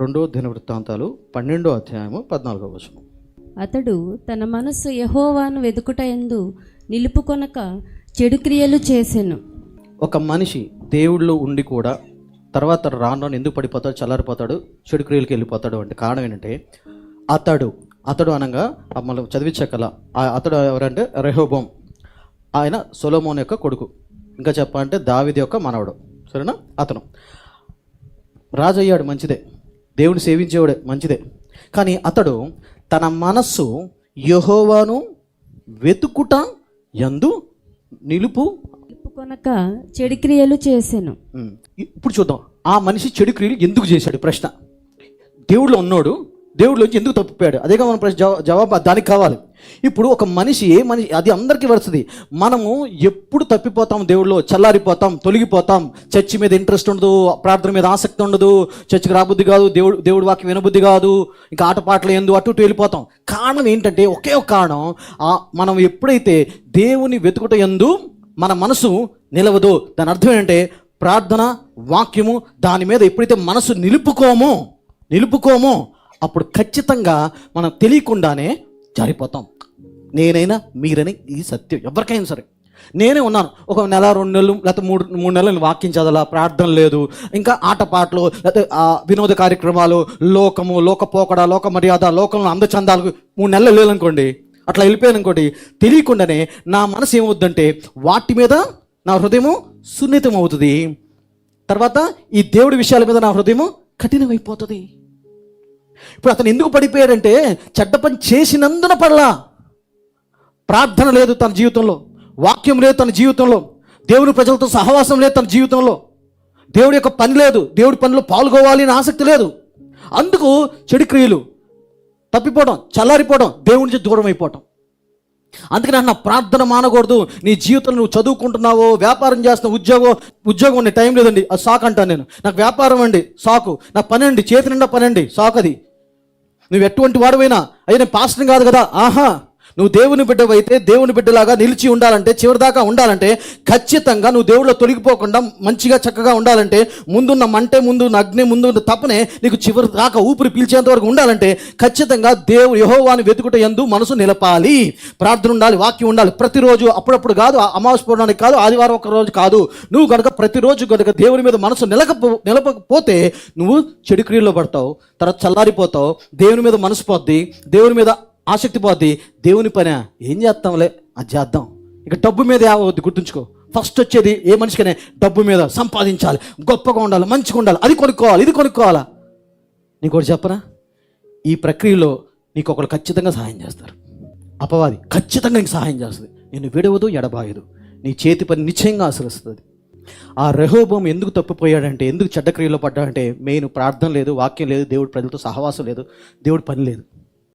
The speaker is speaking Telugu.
రెండో దినవృత్తాంతాలు పన్నెండో అధ్యాయము పద్నాలుగో వచనం. అతడు తన మనస్సు యహోవాను వెదుకుట ఎందు నిలుపుకొనక చెడు క్రియలు చేసెను. ఒక మనిషి దేవుళ్ళు ఉండి కూడా తర్వాత రాను ఎందుకు పడిపోతాడు చల్లారిపోతాడు చెడు క్రియలకి వెళ్ళిపోతాడు అంటే కారణం ఏంటంటే అతడు అతడు అనగా మనం చదివించగల ఆ అతడు ఎవరంటే రెహోబోం ఆయన సొలోమోన్ యొక్క కొడుకు. ఇంకా చెప్పాలంటే దావిది యొక్క మనవడు. సరేనా? అతను. రాజు అయ్యాడు మంచిదే. దేవుని సేవించేవాడే మంచిదే. కానీ అతడు తన మనస్సు యహోవాను వెతుకుట యందు నిలుపు నిలుపుకొనక చెడు క్రియలు చేసెను. ఉమ్. ఇప్పుడు చూద్దాం. ఆ మనిషి చెడు క్రియలు ఎందుకు చేశాడు? ప్రశ్న. దేవుడిలో ఉన్నాడు దేవుడిలోంచి ఎందుకు తప్పిపోయాడు? అదేగా మన ప్రశ్న. జవా- జవాబు దానికి కావాలి. ఇప్పుడు ఒక మనిషి ఏ మనిషి అది అందరికీ వస్తుంది మనము ఎప్పుడు తప్పిపోతాం దేవుళ్ళు చల్లారిపోతాం తొలగిపోతాం. చర్చి మీద ఇంట్రెస్ట్ ఉండదు ప్రార్థన మీద ఆసక్తి ఉండదు చర్చికి రాబుద్ధి కాదు దేవుడు దేవుడు వాక్యం వినబుద్ధి కాదు ఇంకా ఆటపాటలు ఎందు అటు ఇటు వెళ్ళిపోతాం. కారణం ఏంటంటే ఒకే ఒక కారణం మనం ఎప్పుడైతే దేవుని వెతుకుట ఎందు మన మనసు నిలవదు దాని అర్థం ఏంటంటే ప్రార్థన వాక్యము దాని మీద ఎప్పుడైతే మనసు నిలుపుకోమో నిలుపుకోమో అప్పుడు ఖచ్చితంగా మనం తెలియకుండానే జారిపోతాం. నేనైనా మీరని ఈ సత్యం ఎవరికైనా సరే. నేనే ఉన్నాను. ఒక నెల రెండు నెలలు లేకపోతే మూడు మూడు నెలలు వాక్యం చదవాల? ప్రార్థన లేదు. ఇంకా ఆటపాటలు లేకపోతే వినోద కార్యక్రమాలు లోకము లోకపోకడ లోక మర్యాద లోకంలో అందచందాలకు మూడు నెలలు లేదనుకోండి అట్లా వెళ్ళిపోయాను అనుకోండి తెలియకుండానే నా మనసు ఏమవుద్దంటే వాటి మీద నా హృదయము సున్నితం అవుతుంది తర్వాత ఈ దేవుడి విషయాల మీద నా హృదయము కఠినమైపోతుంది. ఇప్పుడు అతను ఎందుకు పడిపోయాడంటే చెడ్డ పని చేసినందున పడలా. ప్రార్థన లేదు తన జీవితంలో వాక్యం లేదు తన జీవితంలో దేవుని ప్రజలతో సహవాసం లేదు తన జీవితంలో. దేవుడి యొక్క పని లేదు దేవుడి పనిలో పాల్గొవాలి అని ఆసక్తి లేదు. అందుకు చెడు క్రియలు తప్పిపోవడం చల్లారిపోవడం దేవుడి నుంచి దూరం అయిపోవడం అందుకని అన్న ప్రార్థన మానకూడదు నీ జీవితంలో నువ్వు చదువుకుంటున్నావో వ్యాపారం చేస్తున్న ఉద్యోగం ఉద్యోగం ఉండే టైం లేదండి అది సాకు అంటాను నేను. నాకు వ్యాపారం అండి సాకు. నా పని అండి చేతి నిండా పని అండి సాకు అది. నువ్వు ఎటువంటి వాడువైనా అయ్యా నేను పాస్టర్ కాదు కదా ఆహా. నువ్వు దేవుని బిడ్డవైతే దేవుని బిడ్డలాగా నిలిచి ఉండాలంటే చివరిదాకా ఉండాలంటే ఖచ్చితంగా నువ్వు దేవుడిలో తొలగిపోకుండా మంచిగా చక్కగా ఉండాలంటే ముందున్న మంటే ముందున్న అగ్ని ముందున్న తప్పనే నీకు చివరి దాకా ఊపిరి పీల్చేంత వరకు ఉండాలంటే ఖచ్చితంగా దేవుడు యహోవాని వెతుకుట ఎందు మనసు నిలపాలి. ప్రార్థన ఉండాలి వాక్యం ఉండాలి. ప్రతిరోజు అప్పుడప్పుడు కాదు అమావాస పూర్ణానికి కాదు ఆదివారం ఒక రోజు కాదు. నువ్వు కనుక ప్రతిరోజు కనుక దేవుని మీద మనసు నిలకపో నిలపకపోతే నువ్వు చెడు క్రియల్లో పడతావు తర్వాత చల్లారిపోతావు దేవుని మీద మనసు పోద్ది దేవుని మీద ఆసక్తి పోద్ది. దేవుని పని ఏం చేస్తాంలే? అది చేద్దాం. ఇక డబ్బు మీద ఏమవుద్ది గుర్తుంచుకో. ఫస్ట్ వచ్చేది ఏ మనిషికనే డబ్బు మీద సంపాదించాలి. గొప్పగా ఉండాలి మంచిగా ఉండాలి. అది కొనుక్కోవాలి ఇది కొనుక్కోవాలా? నీకు ఒకటి చెప్పరా ఈ ప్రక్రియలో నీకు ఒకరు ఖచ్చితంగా సహాయం చేస్తారు. అపవాది ఖచ్చితంగా నీకు సహాయం చేస్తుంది. నేను విడవదు ఎడబాయదు. నీ చేతి పని నిశ్చయంగా ఆశ్రయిస్తుంది. ఆ రహోభం ఎందుకు తప్పిపోయాడంటే ఎందుకు చెడ్డ క్రియలో పడ్డాడంటే మెయిన్ ప్రార్థన లేదు వాక్యం లేదు దేవుడు ప్రజలతో సహవాసం లేదు దేవుడు పని లేదు.